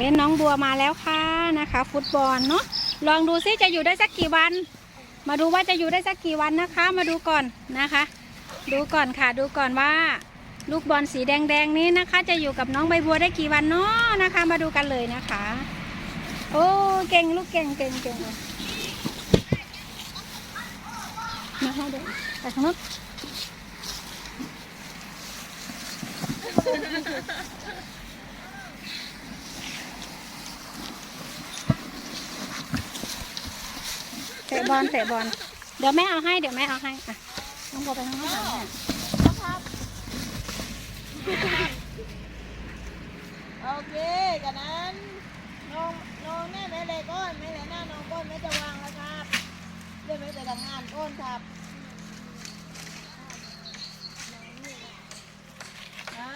เล่นน้องบัวมาแล้วค่ะนะคะ ฟุตบอลเนาะลองดูซิจะอยู่ได้สักกี่วัน มาดูว่าจะอยู่ได้สักกี่วันนะคะ มาดูก่อนนะคะ ดูก่อนค่ะ ดูก่อนว่า ลูกบอลสีแดงๆนี้นะคะ จะอยู่กับน้องใบบัวได้กี่วันเนาะนะคะ มาดูกันเลยนะคะ โอ้เก่งลูกเก่งเก่งเก่งมาให้เด็กไปข้างนอกเตะ บอลเตะบอลเดี๋ยวแม่เอาให้เดี๋ยวแม่เอาให้อะน้องบัวไปข้างนอกหาแม่โอเคกันนั้นน้องน้องแม่แม่เลยก้อนแม่เลยหน้าน้องก้อนแม่จะวางแล้วครับเดี๋ยวแม่จะทำงานก้อนครับนะ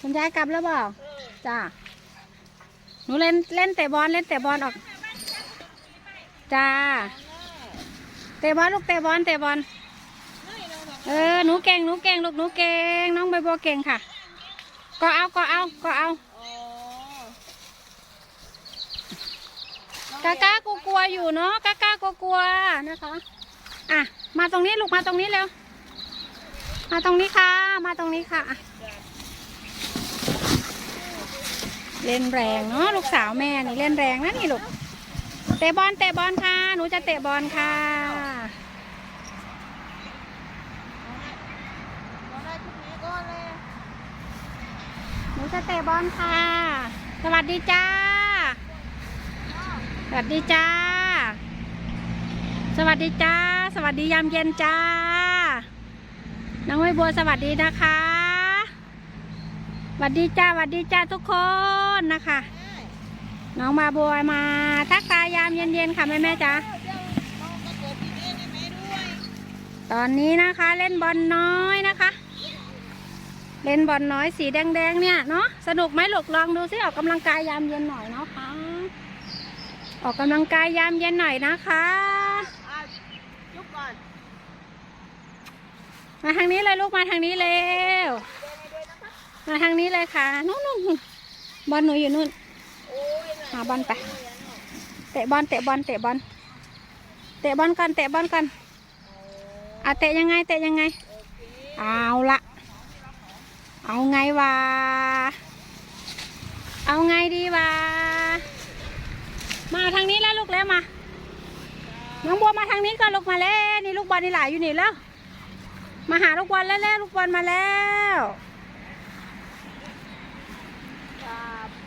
คุณยายกลับแล้วเปล่าจ้าหนูเล่นเล่นเตะบอลเล่นเตะบอลออก จ้า เตะบอลลูกเตะบอลเตะบอลไม่น้องทำเออหนูเก่งหนูเก่งลูกหนูเก่งน้องใบบัวเก่งค่ะ ก็เอาก็เอาก็เอาอ๋อกากากูกลัวอยู่เนาะกากากูกลัวนะคะอะมาตรงนี้ลูกมาตรงนี้เร็วมาตรงนี้ค่ะ มาตรงนี้ค่ะอะ เล่นแรงเนาะลูกสาวแม่นี่เล่นแรงนะนี่ลูกเตะบอลเตะบอลค่ะ หนูจะเตะบอลค่ะ น้องได้ชุดนี้ก้อนเลย หนู จะเตะบอลค่ะ สวัสดีจ้า สวัสดีจ้า สวัสดีจ้า สวัสดียามเย็นจ้า น้องใบบัวสวัสดีนะคะสวัสดีจ้าสวัสดีจ้าทุกคนนะคะ น้องมาบัวมาทักทายยามเย็นๆค่ะแม่แม่จ้าตอนนี้นะคะเล่นบอลน้อยนะคะ เล่นบอลน้อยสีแดงๆเนี่ยเนาะสนุกไหมลูกลองดูซิออกกำลังกายยามเย็นหน่อยเนาะคะ ออกกำลังกายยามเย็นหน่อยนะคะยุบก่อนมาทางนี้เลยลูกมาทางนี้เร็วมาทางนี้เลยค่ะนู่นนู่นบอลหนูอยู่นู่นหาบอลไปเตะบอลเตะบอลเตะบอลเตะบอลก่อนเตะบอลก่อนอะเตะยังไงเตะยังไงเอาละ ไงวะ เอาไงดีวะ มาทางนี้แล้วลูกแล้วมา น้องบัวมาทางนี้ก่อนลูกมาแล้วนี่ลูกบอลนี่หลายอยู่นี่แล้ว มาหาลูกบอลแล้วแล้วลูกบอลมาแล้ว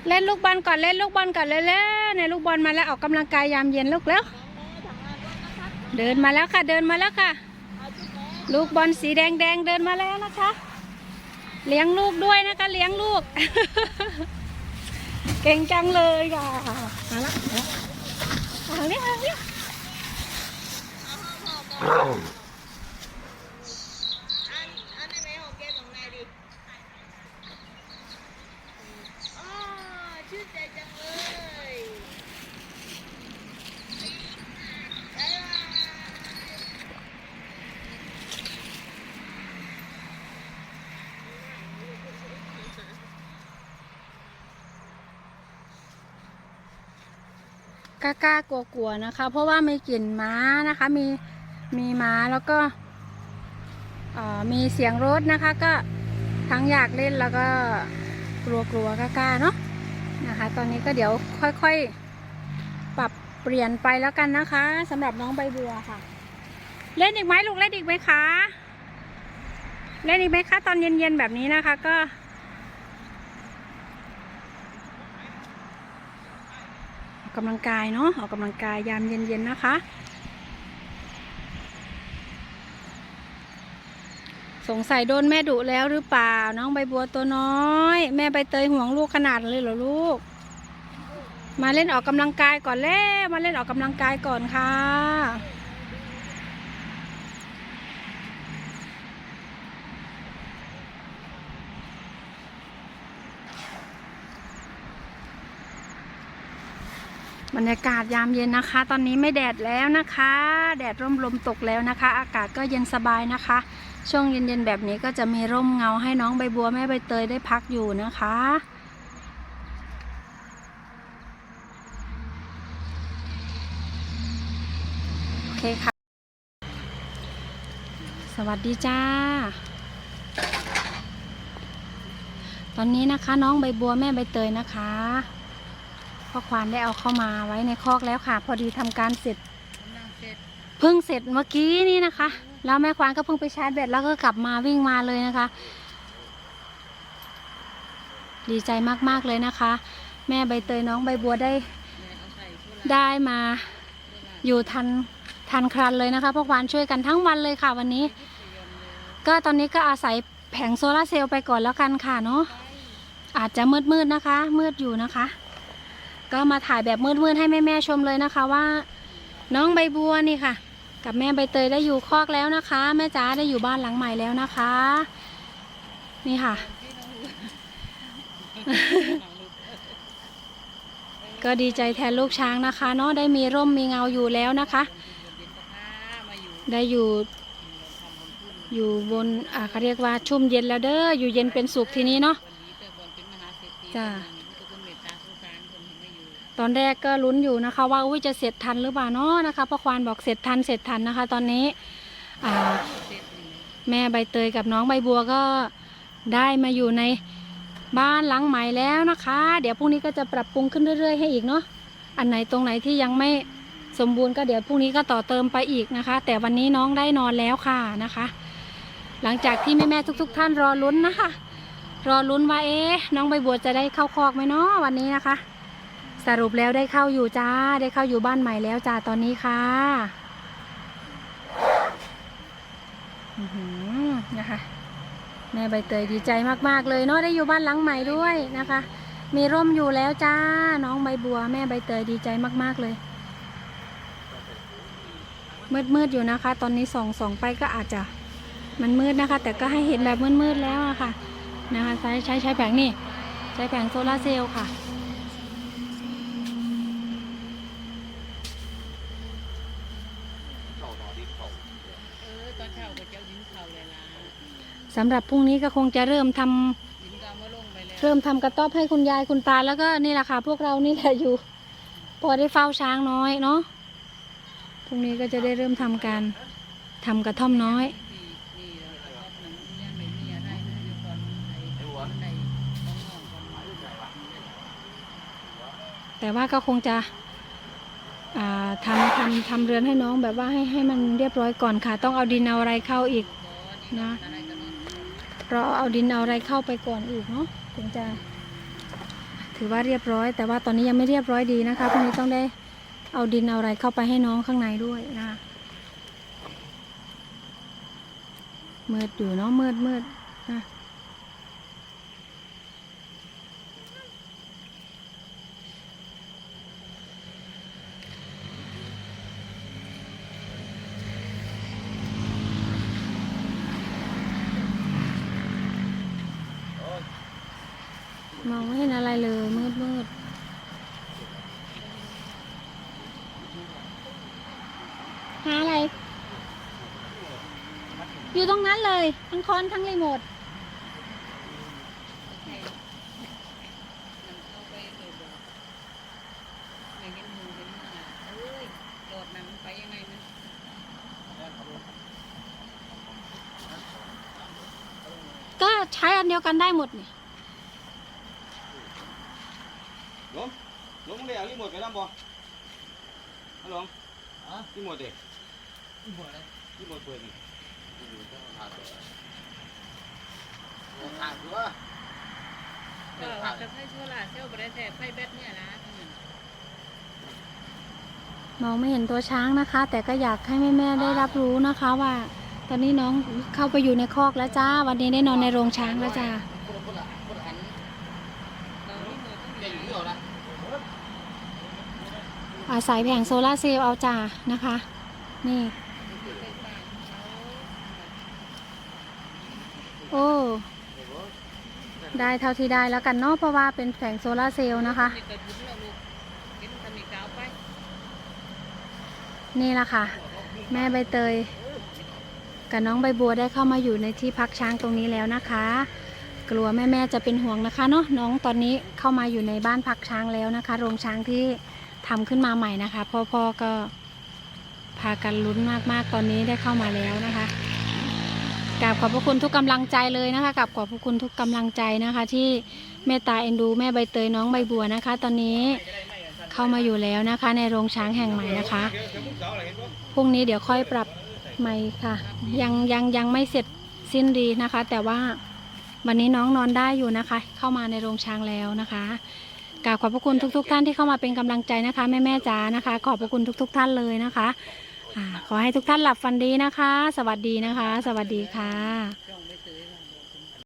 เล่นลูกบอลก่อนเล่นลูกบอลก่อนเลยแล้วเนี่ยลูกบอลมาแล้วออกกำลังกายยามเย็นลูกแล้ว เดินมาแล้วค่ะเดินมาแล้วค่ะ ลูกบอลสีแดงแดงเดินมาแล้วนะคะ เลี้ยงลูกด้วยนะคะ เลี้ยงลูก เก่งจังเลยค่ะมาละมาละมาทางนี้มาทางนี้ เอาห้องพ่อก่อนอันอันในแม่ของแกตรงไหนดิอ๋อชื่นใจจังเลยบ๊ายบาย กล้ากล้ากลัวกลัวๆนะคะ เพราะว่ามีกลิ่นม้านะคะ มีมีม้าแล้วก็มีเสียงรถนะคะ ก็ทั้งอยากเล่นแล้วก็กลัวกลัวๆกล้ากล้าๆเนาะนะคะ ตอนนี้ก็เดี๋ยวค่อยๆ ปรับเปลี่ยนไปแล้วกันนะคะสำหรับน้องใบบัวค่ะ เล่นอีกไหมลูกเล่นอีกไหมคะเล่นอีกไหมคะตอนเย็นๆแบบนี้นะคะ ก็ออ กกำลังกายเนาะออกกำลังกายยามเย็นๆนะคะ สงสัยโดนแม่ดุแล้วหรือเปล่า น้องใบบัวตัวน้อย แม่ใบเตยห่วงลูกขนาดเลยเหรอลูก มาเล่นออกกำลังกายก่อนแล้วมาเล่นออกกำลังกายก่อนค่ะ บรรยากาศยามเย็นนะคะ ตอนนี้ไม่แดดแล้วนะคะ แดดร่มลมตกแล้วนะคะ อากาศก็เย็นสบายนะคะ ช่วงเย็นๆแบบนี้ก็จะมีร่มเงาให้น้องใบบัวแม่ใบเตยได้พักอยู่นะคะ โอเคค่ะ สวัสดีจ้า ตอนนี้นะคะน้องใบบัวแม่ใบเตยนะคะ พ่อควานได้เอาเข้ามาไว้ในคอกแล้วค่ะ พอดีทำการเสร็จเพิ่งเสร็จเมื่อกี้นี่นะคะ แล้วแม่ควานก็เพิ่งไปชาร์จแบตแล้วก็กลับมาวิ่งมาเลยนะคะ ดีใจมากๆเลยนะคะ แม่ใบเตยน้องใบบัวได้ได้มาอยู่ทันทันครันเลยนะคะพวกวานช่วยกันทั้งวันเลยค่ะวันนี้ ก็ตอนนี้ก็อาศัยแผงโซลาร์เซลล์ไปก่อนแล้วกันค่ะเนาะอาจจะมืดมืดๆนะคะ มืดอยู่นะคะ ก็มาถ่ายแบบมืดๆให้แม่ๆชมเลยนะคะว่า น้องใบบัวนี่ค่ะ กับแม่ใบเตยได้อยู่คอกแล้วนะคะ แม่จ๋าได้อยู่บ้านหลังใหม่แล้วนะคะ นี่ค่ะ ก็ดีใจแทนลูกช้างนะคะเนาะได้มีร่มมีเงาอยู่แล้วนะคะ ได้อยู่อยู่บนอ่าเขาเรียกว่าชุ่มเย็นแล้วเด้ออยู่เย็นเป็นสุขทีนี้เนาะจ้ะ ตอนแรกก็ลุ้นอยู่นะคะ ว่าอุ้ยจะเสร็จทันหรือเปล่าเนาะนะคะพ่อควานบอกเสร็จทันเสร็จทันนะคะ ตอนนี้แม่ใบเตยกับน้องใบบัวก็ได้มาอยู่ในบ้านหลังใหม่แล้วนะคะ เดี๋ยวพรุ่งนี้ก็จะปรับปรุงขึ้นเรื่อยๆให้อีกเนาะอันไหนตรงไหนที่ยังไม่สมบูรณ์ก็เดี๋ยวพรุ่งนี้ก็ต่อเติมไปอีกนะคะ แต่วันนี้น้องได้นอนแล้วค่ะนะคะ หลังจากที่แม่ๆทุก ๆ ท่านรอลุ้นนะคะ รอลุ้นว่าเอ๊ะน้องใบบัวจะได้เข้าคอกไหมเนาะวันนี้นะคะ สรุปแล้วได้เข้าอยู่จ้า ได้เข้าอยู่บ้านใหม่แล้วจ้าตอนนี้ค่ะอือหือนะคะแม่ใบเตยดีใจมากๆเลยเนาะได้อยู่บ้านหลังใหม่ด้วยนะคะ มีร่มอยู่แล้วจ้า น้องใบบัว แม่ใบเตยดีใจมากๆเลยมืดๆอยู่นะคะ ตอนนี้ส่องส่องไปก็อาจจะมันมืดนะคะ แต่ก็ให้เห็นแบบมืดๆแล้วอะค่ะนะคะ ใช้ใช้ใช้แผงนี่ ใช้แผงโซลาร์เซลล์ค่ะ เออตอนเช้าก็เจ้าดินเขาเลยล่ะสำหรับพรุ่งนี้ก็คงจะเริ่มทำดินก็เอามาลงไปแล้วเริ่มทำกระต๊อบให้คุณยายคุณตาแล้วก็นี่แหละค่ะพวกเรานี่แหละอยู่ พอได้เฝ้าช้างน้อยเนาะพรุ่งนี้ก็จะได้เริ่มทำการทำกระท่อมน้อย นี่นี่เราก็ชอบหนังยังไม่มีอะไรนะอยู่ก่อนไอ้หัวในต้องงอกก่อน แต่ว่าก็คงจะอ่า ทำทำทำเรือนให้น้องแบบว่าให้ให้มันเรียบร้อยก่อนค่ะ ต้องเอาดินเอาอะไรเข้าอีกนะอะไรก็นอนรอเอาดินเอาอะไรเข้าไปก่อนอีกเนาะถึงจะถือว่าเรียบร้อย แต่ว่าตอนนี้ยังไม่เรียบร้อยดีนะคะพรุ่งนี้ต้องได้เอาดินเอาอะไรเข้าไปให้น้องข้างในด้วยนะคะมืดอยู่เนาะมืดมืดนะ มองไม่เห็นอะไรเลยมืดมืดหาอะไร อยู่ตรงนั้นเลย ทั้งคอนทั้งรีโมทนำเข้าไปเลยบอกไม่เห็นหมูเห็นหมเอ้ยโดดน้ำไปยังไงมันก็ใช้อันเดียวกันได้หมดนี่ลงหลงมึง ได้เอารีโมทไปแล้วบ่ฮัลโหลฮะรีโมทเด็กรีโมทอะไรรีโมทเปิดนี่ขาดตัวก็จะให้ชั่วลาเซลล์บริษัทไฟแบตเนี่ยนะมองไม่เห็นตัวช้างนะคะ แต่ก็อยากให้แม่ๆได้รับรู้นะคะว่า ตอนนี้น้องเข้าไปอยู่ในคอกแล้วจ้า วันนี้ได้นอนในโรงช้างแล้วจ้า คนละคนละคนละอัน เราที่มือต้อง เด็กอยู่ที่เราละ อาศัยแผงโซลาร์เซลล์เอาจ้านะคะ นี่ โอ้ ได้เท่าที่ได้แล้วกันเนาะเพราะว่าเป็นแผงโซลาร์เซลล์นะคะ นี่ก็บุญเราลูกเห็นทำมีกาวไปนี่แหละค่ะ แม่ใบเตย กับน้องใบบัวได้เข้ามาอยู่ในที่พักช้างตรงนี้แล้วนะคะ กลัวแม่ๆจะเป็นห่วงนะคะเนาะน้องตอนนี้เข้ามาอยู่ในบ้านพักช้างแล้วนะคะ โรงช้างที่ ทำขึ้นมาใหม่นะคะ พ่อพ่อก็พากันลุ้นมากๆ ตอนนี้ได้เข้ามาแล้วนะคะกราบขอบพระคุณทุกกำลังใจเลยนะคะกราบขอบพระคุณทุกกำลังใจนะคะ ที่เมตตาเอ็นดูแม่ใบเตยน้องใบบัวนะคะ ตอนนี้เข้ามาอยู่แล้วนะคะ ในโรงช้างแห่งใหม่นะคะพรุ่งนี้เดี๋ยวค่อยปรับใหม่ค่ะ ยังยังยังไม่เสร็จสิ้นดีนะคะ แต่ว่าวันนี้น้องนอนได้อยู่นะคะ เข้ามาในโรงช้างแล้วนะคะ กราบขอบพระคุณทุก ๆ ท่านที่เข้ามาเป็นกำลังใจนะคะแม่แม่จ๋านะคะ ขอบพระคุณทุก ๆ ท่านเลยนะคะขอให้ทุกท่านหลับฝันดีนะคะ สวัสดีนะคะ สวัสดีค่ะ